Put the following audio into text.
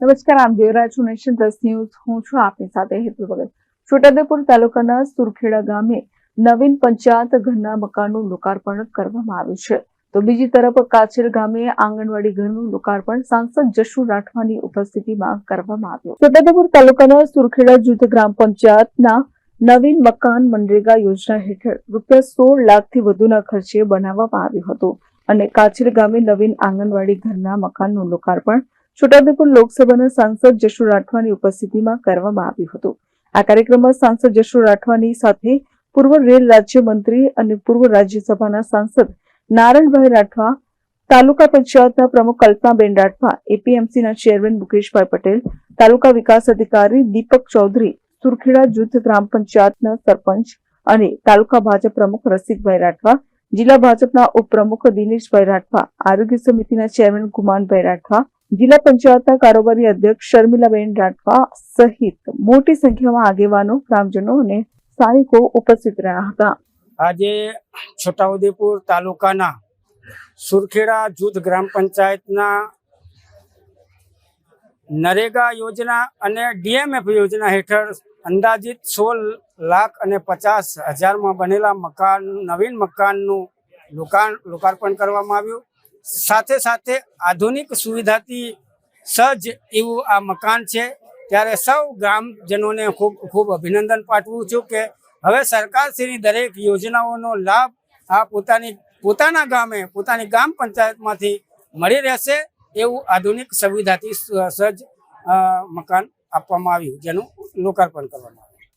નમસ્કાર આપ જોઈ રહ્યા નેશન પ્લસ ન્યૂઝ. હું છું આપની સાથે હેતુ ભગત. છોટાઉદેપુર તાલુકાના સુરખેડા ગામે નવીન પંચાયત ઘરના મકાનનું લોકાર્પણ કરવામાં આવ્યું છે. તો બીજી તરફ કાછેર ગામે આંગણવાડી ઘરનું લોકાર્પણ સાંસદ જશુ રાઠવાની ઉપસ્થિતિમાં કરવામાં આવ્યું. છોટાઉદેપુર તાલુકાના સુરખેડા જૂથ ગ્રામ પંચાયતના નવીન મકાન મનરેગા યોજના હેઠળ રૂપિયા સોળ લાખથી વધુના ખર્ચે બનાવવામાં આવ્યું હતું. અને કાછેર ગામે નવીન આંગણવાડી ઘરના મકાનનું લોકાર્પણ છોટાઉદેપુર લોકસભાના સાંસદ જશુ રાઠવાની ઉપસ્થિતિમાં કરવામાં આવ્યું હતું. આ કાર્યક્રમમાં સાંસદ જશુ રાઠવાની સાથે પૂર્વ રેલ રાજ્યમંત્રી અને પૂર્વ રાજ્યસભાના સાંસદ નારણભાઈ રાઠવા, તાલુકા પંચાયતના પ્રમુખ કલ્પનાબેન રાઠવા, એપીએમસીના ચેરમેન મુકેશભાઈ પટેલ, તાલુકા વિકાસ અધિકારી દીપક ચૌધરી, સુરખેડા જૂથ ગ્રામ પંચાયતના સરપંચ અને તાલુકા ભાજપ પ્રમુખ રસિકભાઈ રાઠવા, જિલ્લા ભાજપના ઉપપ્રમુખ દિનેશભાઈ રાઠવા, આરોગ્ય સમિતિના ચેરમેન ગુમાનભાઈ રાઠવા જિલ્લા પંચાયતના કારોબારી અધ્યક્ષ શર્મિલાબેન રાઠવા સહિત મોટી સંખ્યામાં આગેવાનો, ગ્રામજનો અને સ્થાનિકો ઉપસ્થિત રહ્યા હતા. આજે છોટાઉદેપુર તાલુકાના સુરખેડા જૂથ ગ્રામ પંચાયતના નરેગા યોજના અને ડીએમએફ યોજના હેઠળ અંદાજિત સોળ લાખ અને પચાસ હજારમાં બનેલા મકાન, નવીન મકાનનું લોકાર્પણ કરવામાં આવ્યું. સાથે સાથે આધુનિક સુવિધાથી સજ્જ એવું આ મકાન છે. ત્યારે સૌ ગ્રામજનોને ખૂબ ખૂબ અભિનંદન પાઠવું છું કે હવે સરકારશ્રીની દરેક યોજનાઓનો લાભ આ પોતાની, પોતાના ગામે, પોતાની ગ્રામ પંચાયતમાંથી મળી રહેશે એવું આધુનિક સુવિધાથી સજ્જ મકાન આપવામાં આવ્યું, જેનું લોકાર્પણ કરવામાં આવ્યું.